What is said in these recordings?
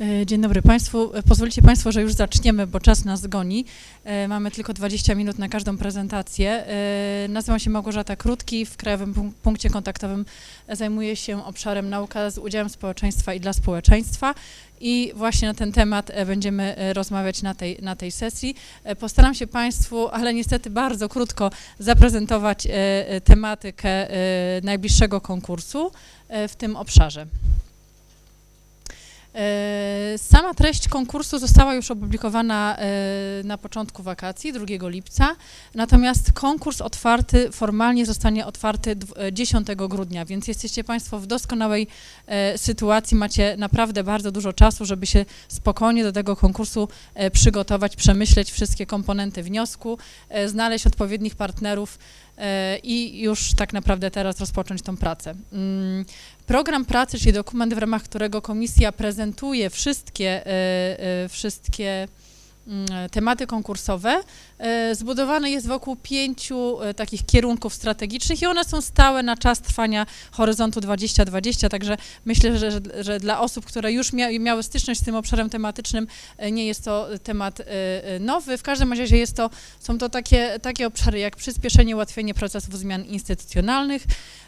E, Dzień dobry Państwu. E, Pozwolicie Państwo, że już zaczniemy, bo czas nas goni. E, Mamy tylko 20 minut na każdą prezentację. Nazywam się Małgorzata Krótki. W Krajowym Punk- Punkcie Kontaktowym zajmuję się obszarem nauka z udziałem społeczeństwa i dla społeczeństwa. I właśnie na ten temat będziemy rozmawiać na tej, na tej sesji. Postaram się Państwu, ale niestety bardzo krótko, zaprezentować tematykę najbliższego konkursu w tym obszarze. E, Sama treść konkursu została już opublikowana e, na początku wakacji, 2 lipca, natomiast konkurs otwarty formalnie zostanie otwarty dw- e, 10 grudnia, więc jesteście Państwo w doskonałej sytuacji, macie naprawdę bardzo dużo czasu, żeby się spokojnie do tego konkursu przygotować, przemyśleć wszystkie komponenty wniosku, znaleźć odpowiednich partnerów i już tak naprawdę teraz rozpocząć tą pracę. Mm, Program pracy, czyli dokument, w ramach którego komisja prezentuje wszystkie, e, e, wszystkie tematy konkursowe, e, zbudowany jest wokół pięciu e, takich kierunków strategicznych i one są stałe na czas trwania horyzontu 2020, także myślę, że, że, dla osób, które już mia, miały styczność z tym obszarem tematycznym, e, nie jest to temat e, e, nowy. W każdym razie jest to, są to takie, takie obszary jak przyspieszenie, ułatwienie procesów zmian instytucjonalnych,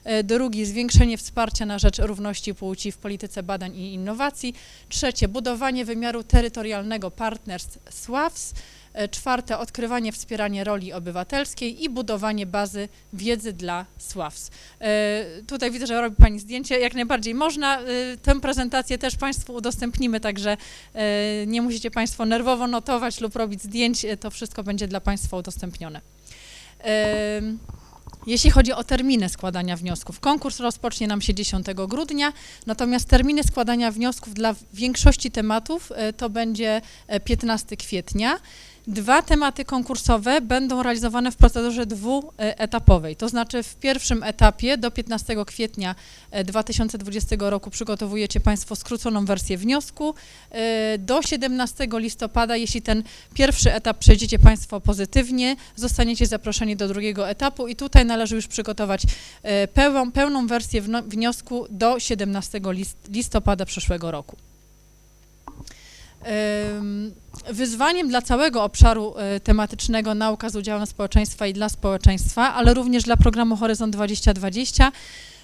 E, Drugi, zwiększenie wsparcia na rzecz równości płci w polityce badań i innowacji. Trzecie, budowanie wymiaru terytorialnego partnerstw SWAWS. E, Czwarte, odkrywanie, wspieranie roli obywatelskiej i budowanie bazy wiedzy dla SWAWS. E, Tutaj widzę, że robi Pani zdjęcie. Jak najbardziej można. E, Tę prezentację też Państwu udostępnimy, także nie musicie Państwo nerwowo notować lub robić zdjęć. To wszystko będzie dla Państwa udostępnione. Jeśli chodzi o terminy składania wniosków, konkurs rozpocznie nam się 10 grudnia, natomiast terminy składania wniosków dla większości tematów e, to będzie e, 15 kwietnia. Dwa tematy konkursowe będą realizowane w procedurze dwuetapowej, to znaczy w pierwszym etapie do 15 kwietnia e, 2020 roku przygotowujecie Państwo skróconą wersję wniosku. E, Do 17 listopada, jeśli ten pierwszy etap przejdziecie Państwo pozytywnie, zostaniecie zaproszeni do drugiego etapu i tutaj należy już przygotować e, pełną, pełną wersję wniosku do 17 list- listopada przyszłego roku. Em, Wyzwaniem dla całego obszaru e, tematycznego nauka z udziałem społeczeństwa i dla społeczeństwa, ale również dla programu Horyzont 2020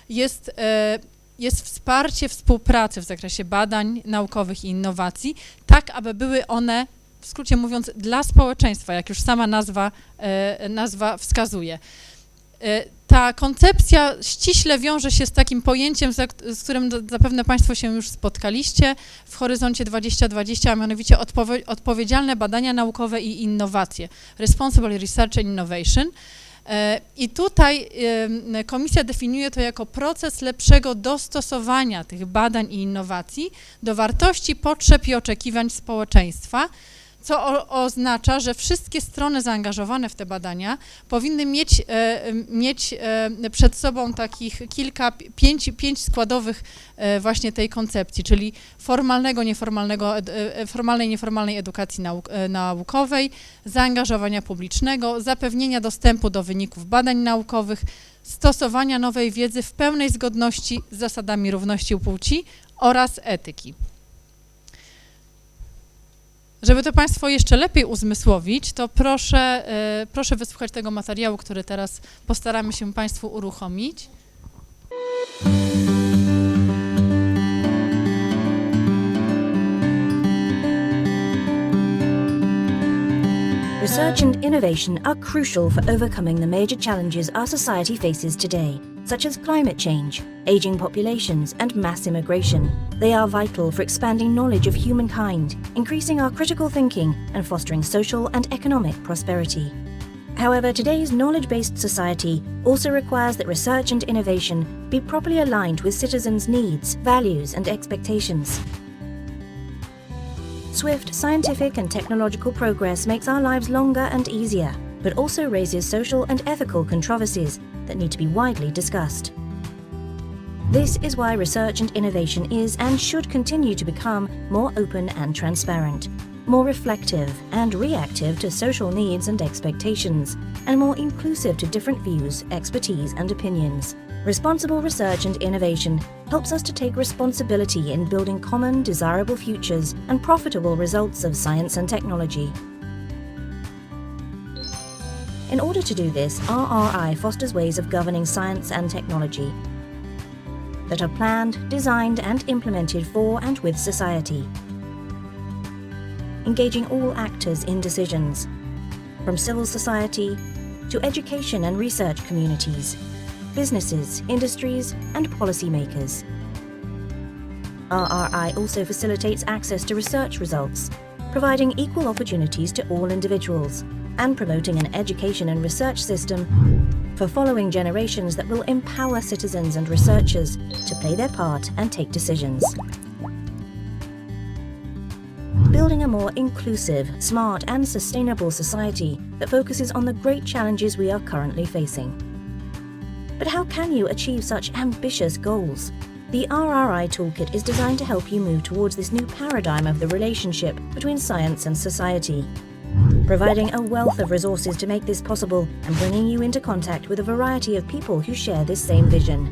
jest, e, jest wsparcie współpracy w zakresie badań naukowych i innowacji, tak aby były one, w skrócie mówiąc, dla społeczeństwa, jak już sama nazwa, e, nazwa wskazuje. E, Ta koncepcja ściśle wiąże się z takim pojęciem, z którym zapewne Państwo się już spotkaliście w Horyzoncie 2020, a mianowicie odpowie, odpowiedzialne badania naukowe i innowacje. Responsible Research and Innovation. E, I tutaj komisja definiuje to jako proces lepszego dostosowania tych badań i innowacji do wartości, potrzeb i oczekiwań społeczeństwa, co o, oznacza, że wszystkie strony zaangażowane w te badania powinny mieć, e, mieć e, przed sobą takich kilka, pi- pięć, pięć składowych e, właśnie tej koncepcji, czyli formalnego, nieformalnego, ed- e, formalnej, nieformalnej edukacji nauk, e, naukowej, zaangażowania publicznego, zapewnienia dostępu do wyników badań naukowych, stosowania nowej wiedzy w pełnej zgodności z zasadami równości płci oraz etyki. Żeby to Państwo jeszcze lepiej uzmysłowić, to proszę, e, proszę wysłuchać tego materiału, który teraz postaramy się Państwu uruchomić. Research and innovation are crucial for overcoming the major challenges our society faces today, such as climate change, aging populations, and mass immigration. They are vital for expanding knowledge of humankind, increasing our critical thinking, and fostering social and economic prosperity. However, today's knowledge based society also requires that research and innovation be properly aligned with citizens' needs, values, and expectations. Swift scientific and technological progress makes our lives longer and easier, but also raises social and ethical controversies that need to be widely discussed. This is why research and innovation is and should continue to become more open and transparent. more reflective and reactive to social needs and expectations, and more inclusive to different views, expertise, and opinions. Responsible research and innovation helps us to take responsibility in building common, desirable futures and profitable results of science and technology. In order to do this, RRI fosters ways of governing science and technology that are planned, designed, and implemented for and with society. Engaging all actors in decisions, from civil society to education and research communities, businesses, industries, and policymakers. RRI also facilitates access to research results, providing equal opportunities to all individuals, and promoting an education and research system for following generations that will empower citizens and researchers to play their part and take decisions. Building a more inclusive, smart, and sustainable society that focuses on the great challenges we are currently facing. But how can you achieve such ambitious goals? The RRI Toolkit is designed to help you move towards this new paradigm of the relationship between science and society providing a wealth of resources to make this possible and bringing you into contact with a variety of people who share this same vision.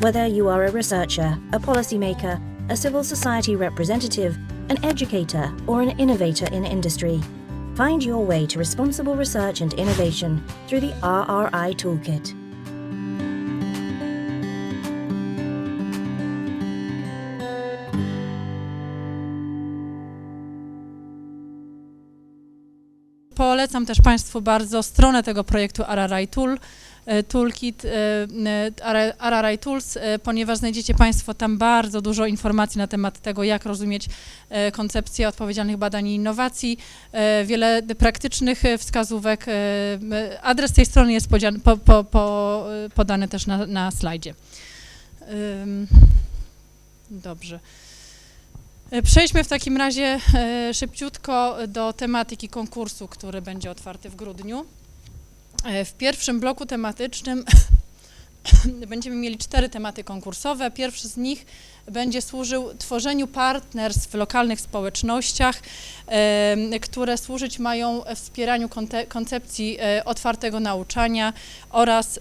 Whether you are a researcher, a policymaker, a civil society representative, an educator, or an innovator in industry, Find your way to responsible research and innovation through the RRI Toolkit. Polecam też Państwu bardzo stronę tego projektu RRI Tool, Toolkit, e, e, RRI Tools, e, ponieważ znajdziecie Państwo tam bardzo dużo informacji na temat tego, jak rozumieć e, koncepcję odpowiedzialnych badań i innowacji, e, wiele praktycznych e, wskazówek. e, Adres tej strony jest po, po, po, e, podany też na, na slajdzie. Dobrze. E, Przejdźmy w takim razie e, szybciutko do tematyki konkursu, który będzie otwarty w grudniu. E, W pierwszym bloku tematycznym będziemy mieli cztery tematy konkursowe. Pierwszy z nich będzie służył tworzeniu partnerstw w lokalnych społecznościach, em, które służyć mają wspieraniu koncepcji e, otwartego nauczania oraz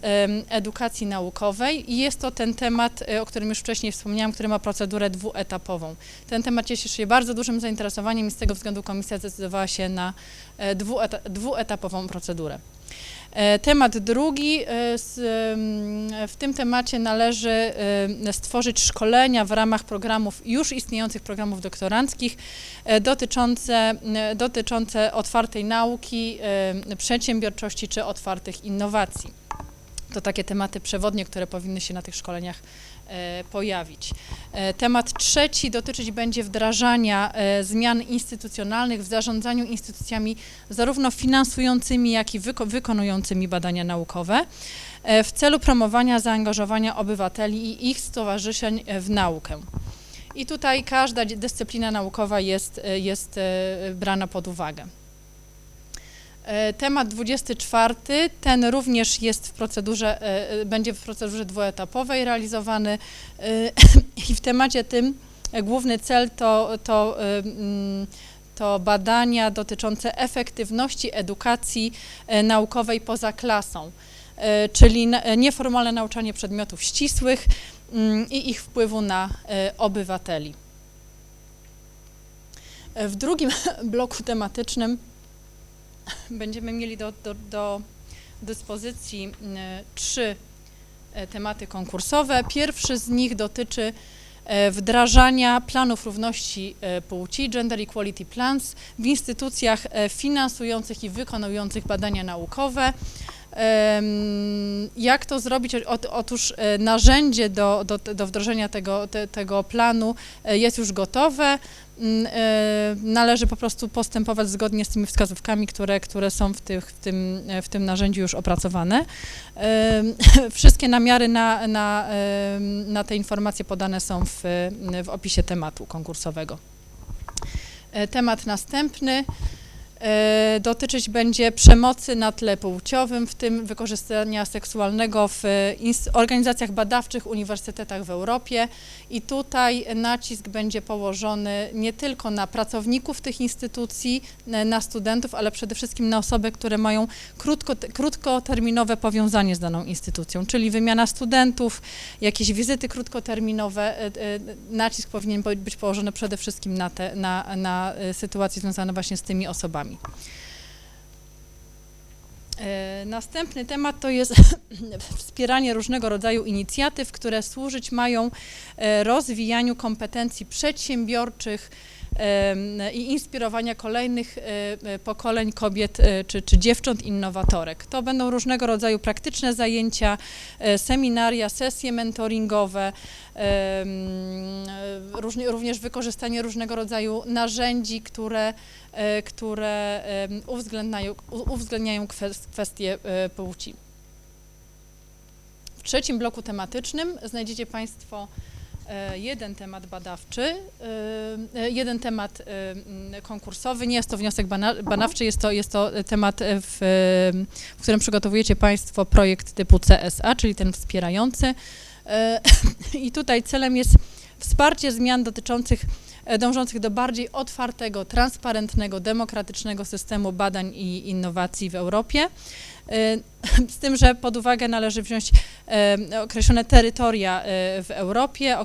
edukacji naukowej. I jest to ten temat, e, o którym już wcześniej wspomniałam, który ma procedurę dwuetapową. Ten temat cieszy się bardzo dużym zainteresowaniem i z tego względu komisja zdecydowała się na e, dwueta- dwuetapową procedurę. E, Temat drugi. e, W tym temacie należy stworzyć szkolenia w ramach programów, już istniejących programów doktoranckich e, dotyczące, dotyczące otwartej nauki, przedsiębiorczości czy otwartych innowacji. To takie tematy przewodnie, które powinny się na tych szkoleniach e, pojawić. E, Temat trzeci dotyczyć będzie wdrażania e, zmian instytucjonalnych w zarządzaniu instytucjami zarówno finansującymi, jak i wyko- wykonującymi badania naukowe w celu promowania zaangażowania obywateli i ich stowarzyszeń w naukę. I tutaj każda dyscyplina naukowa jest, jest brana pod uwagę. E, Temat 24, ten również jest w procedurze, e, e, będzie w procedurze dwuetapowej realizowany i w temacie tym główny cel to, to, mm, to badania dotyczące efektywności edukacji naukowej poza klasą, czyli nieformalne nauczanie przedmiotów ścisłych mm, i ich wpływu na obywateli. W drugim bloku tematycznym będziemy mieli do, do, do dyspozycji m, trzy e, tematy konkursowe. Pierwszy z nich dotyczy e, wdrażania planów równości e, płci, Gender Equality Plans, w instytucjach finansujących i wykonujących badania naukowe. Jak to zrobić? Ot- Otóż e, narzędzie do, do, do wdrożenia tego, te, tego planu e, jest już gotowe. Mm, e, Należy po prostu postępować zgodnie z tymi wskazówkami, które, które są w, tych, w, tym, w tym narzędziu już opracowane. Wszystkie namiary na, na, na te informacje podane są w, w opisie tematu konkursowego. Temat następny Dotyczyć będzie przemocy na tle płciowym, w tym wykorzystania seksualnego w e, organizacjach badawczych, uniwersytetach w Europie. I tutaj nacisk będzie położony nie tylko na pracowników tych instytucji, n- na studentów, ale przede wszystkim na osoby, które mają krótko, krótkoterminowe powiązanie z daną instytucją, czyli wymiana studentów, jakieś wizyty krótkoterminowe. e, e, Nacisk powinien być- położony przede wszystkim na, te, na, na e, sytuacje związane właśnie z tymi osobami. E, Następny temat to jest wspieranie różnego rodzaju inicjatyw, które służyć mają e, rozwijaniu kompetencji przedsiębiorczych i inspirowania kolejnych e, pokoleń kobiet czy, czy dziewcząt innowatorek. To będą różnego rodzaju praktyczne zajęcia, seminaria, sesje mentoringowe, również wykorzystanie różnego rodzaju narzędzi, które, które em, uwzględniają, uwzględniają kwes- kwestie e, płci. W trzecim bloku tematycznym znajdziecie Państwo e, jeden temat badawczy, e, e, jeden temat e, konkursowy. Nie jest to wniosek badawczy, jest to, jest to temat, e, w, e, w którym przygotowujecie Państwo projekt typu CSA, czyli ten wspierający. E, I tutaj celem jest wsparcie zmian dotyczących, e, dążących do bardziej otwartego, transparentnego, demokratycznego systemu badań i innowacji w Europie. E, Z tym, że pod uwagę należy wziąć e, określone terytoria e, w Europie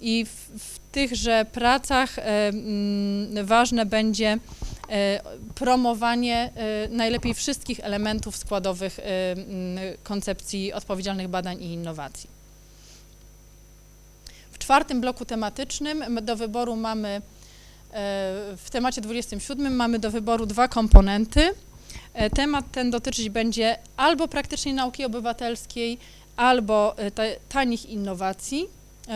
i w, tychże pracach ważne będzie e, promowanie e, najlepiej wszystkich elementów składowych e, koncepcji odpowiedzialnych badań i innowacji. Czwartym bloku tematycznym do wyboru mamy e, w temacie 27 mamy do wyboru dwa komponenty. E, Temat ten dotyczyć będzie albo praktycznej nauki obywatelskiej, albo e, tanich innowacji.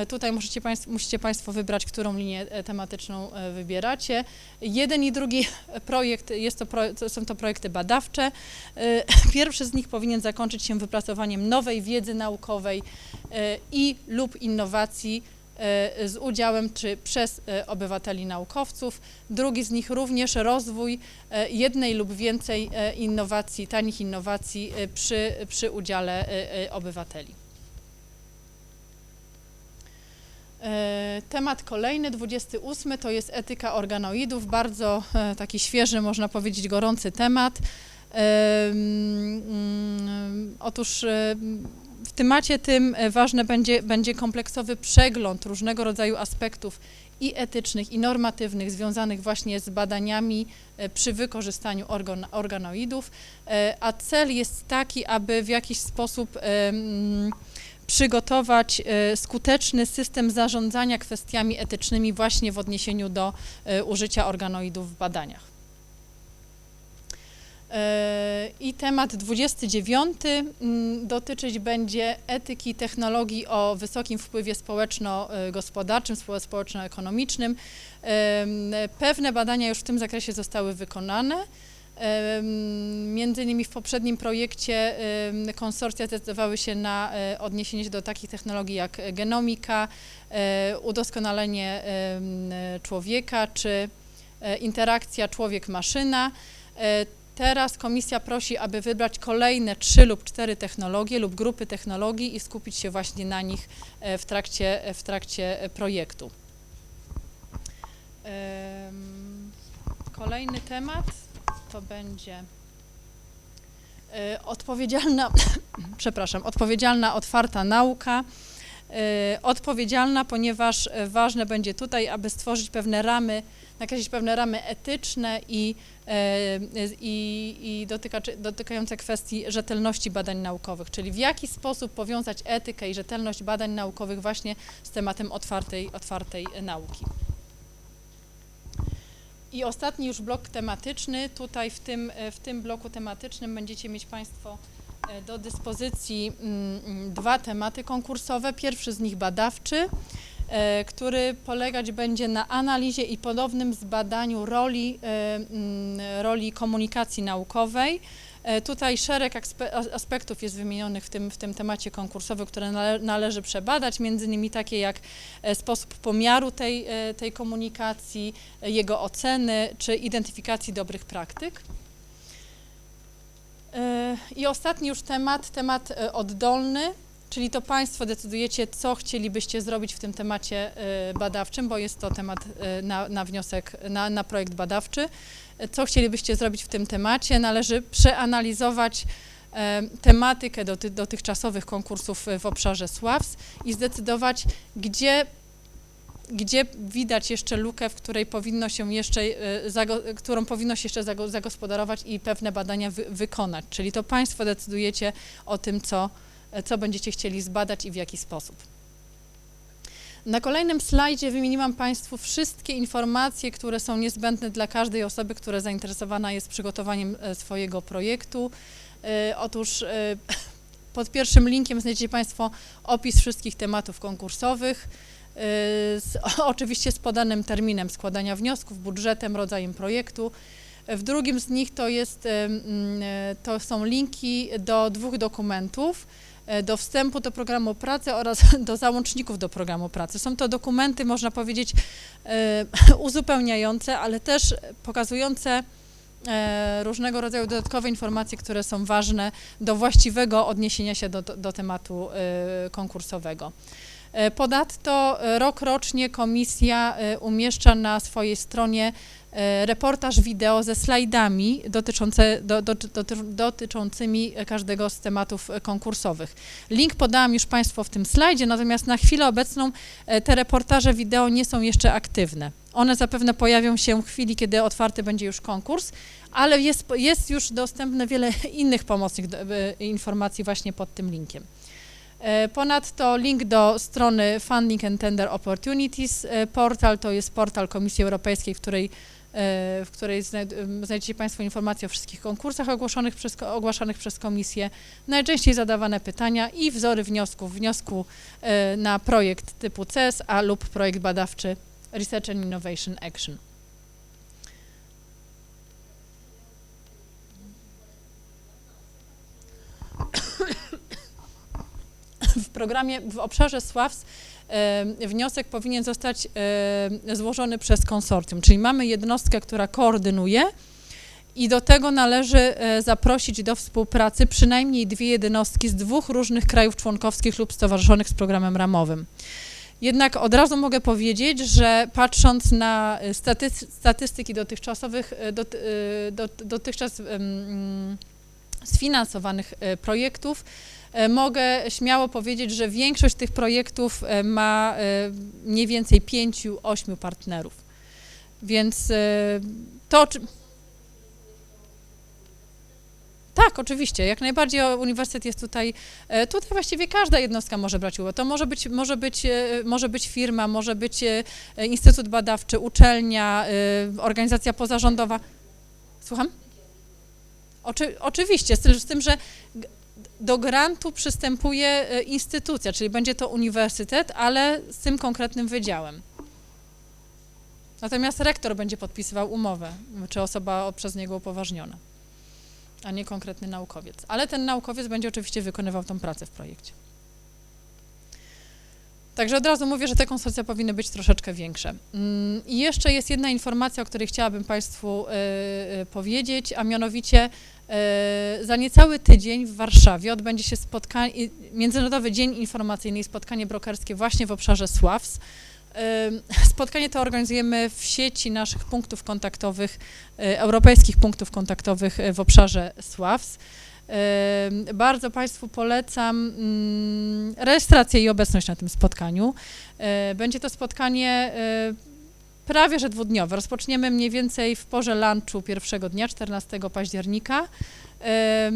Tutaj musicie państwo, musicie Państwo wybrać, którą linię tematyczną wybieracie. Jeden i drugi projekt, jest to, są to projekty badawcze. Pierwszy z nich powinien zakończyć się wypracowaniem nowej wiedzy naukowej i lub innowacji z udziałem czy przez e, obywateli naukowców. Drugi z nich również rozwój e, jednej lub więcej innowacji, tanich innowacji przy, przy udziale obywateli. Temat kolejny, 28, to jest etyka organoidów, bardzo e, taki świeży, można powiedzieć, gorący temat. Em, mm, Otóż temacie tym e, ważny będzie, będzie kompleksowy przegląd różnego rodzaju aspektów i etycznych, i normatywnych związanych właśnie z badaniami e, przy wykorzystaniu organ, organoidów, e, a cel jest taki, aby w jakiś sposób przygotować skuteczny system zarządzania kwestiami etycznymi właśnie w odniesieniu do użycia organoidów w badaniach. E, I temat 29 mm, dotyczyć będzie etyki technologii o wysokim wpływie społeczno-gospodarczym, spo- społeczno-ekonomicznym. Em, Pewne badania już w tym zakresie zostały wykonane. Em, Między innymi w poprzednim projekcie konsorcja zdecydowały się na odniesienie się do takich technologii jak genomika, udoskonalenie człowieka czy interakcja człowiek-maszyna. E, Teraz komisja prosi, aby wybrać kolejne trzy lub cztery technologie lub grupy technologii i skupić się właśnie na nich e, w trakcie, w trakcie e, projektu. Kolejny temat to będzie e, odpowiedzialna, przepraszam, odpowiedzialna, otwarta nauka. E, Odpowiedzialna, ponieważ e, ważne będzie tutaj, aby stworzyć pewne ramy, nakreślić pewne ramy etyczne i, e, i, i dotykaczy- dotykające kwestii rzetelności badań naukowych, czyli w jaki sposób powiązać etykę i rzetelność badań naukowych właśnie z tematem otwartej, otwartej nauki. I ostatni już blok tematyczny. Tutaj w tym, w tym bloku tematycznym będziecie mieć Państwo e, do dyspozycji mm, mm, dwa tematy konkursowe. Pierwszy z nich badawczy, który polegać będzie na analizie i ponownym zbadaniu roli, e, mm, roli komunikacji naukowej E, Tutaj szereg aspektów jest wymienionych w tym, w tym temacie konkursowym, które nale- należy przebadać, między innymi takie jak e, sposób pomiaru tej, e, tej komunikacji, e, jego oceny czy identyfikacji dobrych praktyk. E, I ostatni już temat, temat e, oddolny, czyli to Państwo decydujecie, co chcielibyście zrobić w tym temacie e, badawczym, bo jest to temat e, na, na wniosek, na, na projekt badawczy. Co chcielibyście zrobić w tym temacie? Należy przeanalizować e, tematykę doty, dotychczasowych konkursów w obszarze SWAWS i zdecydować, gdzie gdzie widać jeszcze lukę, w której powinno się jeszcze, którą powinno się jeszcze zago- zagospodarować i pewne badania wy- wykonać. Czyli to Państwo decydujecie o tym, co, co będziecie chcieli zbadać i w jaki sposób. Na kolejnym slajdzie wymieniłam Państwu wszystkie informacje, które są niezbędne dla każdej osoby, która zainteresowana jest przygotowaniem e, swojego projektu. E, Otóż e, pod pierwszym linkiem znajdziecie Państwo opis wszystkich tematów konkursowych, e, z, oczywiście z podanym terminem składania wniosków, budżetem, rodzajem projektu. W drugim z nich to, jest, e, mm, e, to są linki do dwóch dokumentów e, do wstępu do programu pracy oraz do załączników do programu pracy. Są to dokumenty, można powiedzieć, e, uzupełniające, ale też pokazujące e, różnego rodzaju dodatkowe informacje, które są ważne do właściwego odniesienia się do, do, tematu e, konkursowego. E, Ponadto e, rok rocznie komisja e, umieszcza na swojej stronie e, reportaż wideo ze slajdami dotyczące, do, do, doty, dotyczącymi każdego z tematów e, konkursowych. Link podałam już Państwu w tym slajdzie, natomiast na chwilę obecną e, te reportaże wideo nie są jeszcze aktywne. One zapewne pojawią się w chwili, kiedy otwarty będzie już konkurs, ale jest, jest już dostępne wiele innych pomocnych e, informacji właśnie pod tym linkiem. E, Ponadto link do strony Funding and Tender Opportunities e, portal, to jest portal Komisji Europejskiej, w której, e, w której znajdziecie Państwo informacje o wszystkich konkursach ogłoszonych przez, ogłaszanych przez Komisję, najczęściej zadawane pytania i wzory wniosków, wniosku e, na projekt typu CESA lub projekt badawczy Research and Innovation Action. w programie, w obszarze SWAWS e, wniosek powinien zostać e, złożony przez konsorcjum, czyli mamy jednostkę, która koordynuje i do tego należy e, zaprosić do współpracy przynajmniej dwie jednostki z dwóch różnych krajów członkowskich lub stowarzyszonych z programem ramowym. Jednak od razu mogę powiedzieć, że patrząc na staty- statystyki dotychczasowych, dot, dot, dotychczas mm, sfinansowanych e, projektów, e, mogę śmiało powiedzieć, że większość tych projektów e, ma mniej więcej pięciu, ośmiu partnerów. Więc to. Tak, oczywiście, jak najbardziej uniwersytet jest tutaj, tutaj właściwie każda jednostka może brać udział. To może być, może być, może być firma, może być instytut badawczy, uczelnia, organizacja pozarządowa. Słucham? Oczy, oczywiście, z tym, że do grantu przystępuje e, instytucja, czyli będzie to uniwersytet, ale z tym konkretnym wydziałem. Natomiast rektor będzie podpisywał umowę, czy osoba przez niego upoważniona, a nie konkretny naukowiec. Ale ten naukowiec będzie oczywiście wykonywał tą pracę w projekcie. Także od razu mówię, że te konsorcja powinny być troszeczkę większe. Mm, I jeszcze jest jedna informacja, o której chciałabym Państwu e, e, powiedzieć, a mianowicie e, za niecały tydzień w Warszawie odbędzie się spotkanie, Międzynarodowy Dzień Informacyjny i spotkanie brokerskie właśnie w obszarze SWAWS. Ym, Spotkanie to organizujemy w sieci naszych punktów kontaktowych, europejskich punktów kontaktowych w obszarze SWAWS. Bardzo Państwu polecam mm, rejestrację i obecność na tym spotkaniu. E, Będzie to spotkanie e, prawie że dwudniowe. Rozpoczniemy mniej więcej w porze lunchu pierwszego dnia, 14 października, e,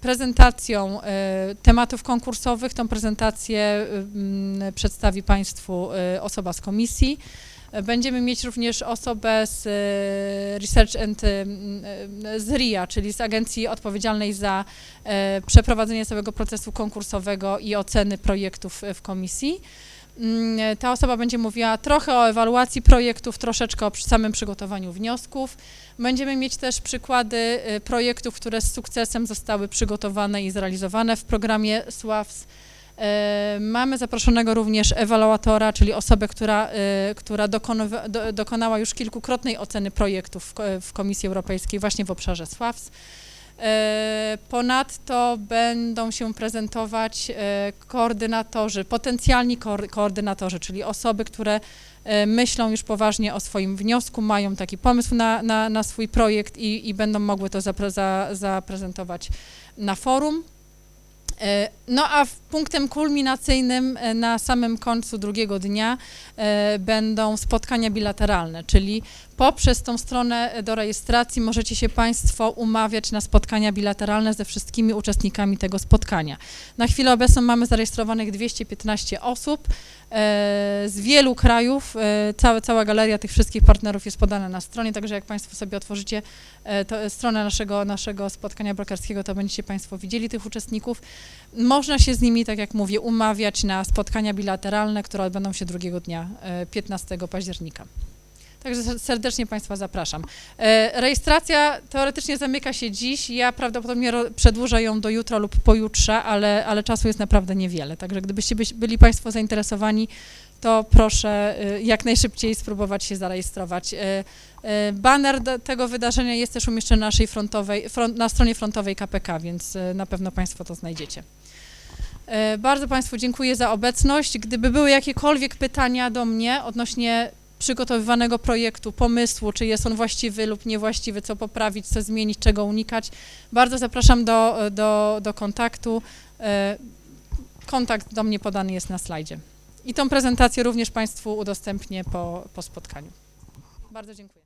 prezentacją tematów konkursowych. Tą prezentację przedstawi Państwu osoba z komisji. E, Będziemy mieć również osobę z e, Research and em, e, z RIA, czyli z agencji odpowiedzialnej za e, przeprowadzenie całego procesu konkursowego i oceny projektów e, w komisji. Mm, Ta osoba będzie mówiła trochę o ewaluacji projektów, troszeczkę o samym przygotowaniu wniosków. Będziemy mieć też przykłady projektów, które z sukcesem zostały przygotowane i zrealizowane w programie SWAWS. E, Mamy zaproszonego również ewaluatora, czyli osobę, która, y, która dokonała już kilkukrotnej oceny projektów w, ko- w Komisji Europejskiej właśnie w obszarze SWAWS. E, Ponadto będą się prezentować e, koordynatorzy, potencjalni koor- koordynatorzy, czyli osoby, które e, myślą już poważnie o swoim wniosku, mają taki pomysł na, na, na swój projekt i, i będą mogły to zapre, za, zaprezentować na forum. E, No a punktem kulminacyjnym e, na samym końcu drugiego dnia e, będą spotkania bilateralne, czyli poprzez tą stronę do rejestracji możecie się Państwo umawiać na spotkania bilateralne ze wszystkimi uczestnikami tego spotkania. Na chwilę obecną mamy zarejestrowanych 215 osób z wielu krajów. E, całe, cała galeria tych wszystkich partnerów jest podana na stronie, także jak Państwo sobie otworzycie e, stronę naszego, naszego spotkania brokerskiego, to będziecie Państwo widzieli tych uczestników. Można się z nimi, tak jak mówię, umawiać na spotkania bilateralne, które odbędą się drugiego dnia, e, 15 października. Także ser- serdecznie Państwa zapraszam. E, Rejestracja teoretycznie zamyka się dziś. Ja prawdopodobnie przedłużę ją do jutra lub pojutrze, ale, ale czasu jest naprawdę niewiele. Także gdybyście byś- byli Państwo zainteresowani, to proszę e, jak najszybciej spróbować się zarejestrować. E, Baner do tego wydarzenia jest też umieszczony na naszej frontowej, front, na stronie frontowej KPK, więc na pewno Państwo to znajdziecie. Bardzo Państwu dziękuję za obecność. Gdyby były jakiekolwiek pytania do mnie odnośnie przygotowywanego projektu, pomysłu, czy jest on właściwy lub niewłaściwy, co poprawić, co zmienić, czego unikać, bardzo zapraszam do, do, do kontaktu. E, Kontakt do mnie podany jest na slajdzie. I tą prezentację również Państwu udostępnię po, po spotkaniu. Bardzo dziękuję.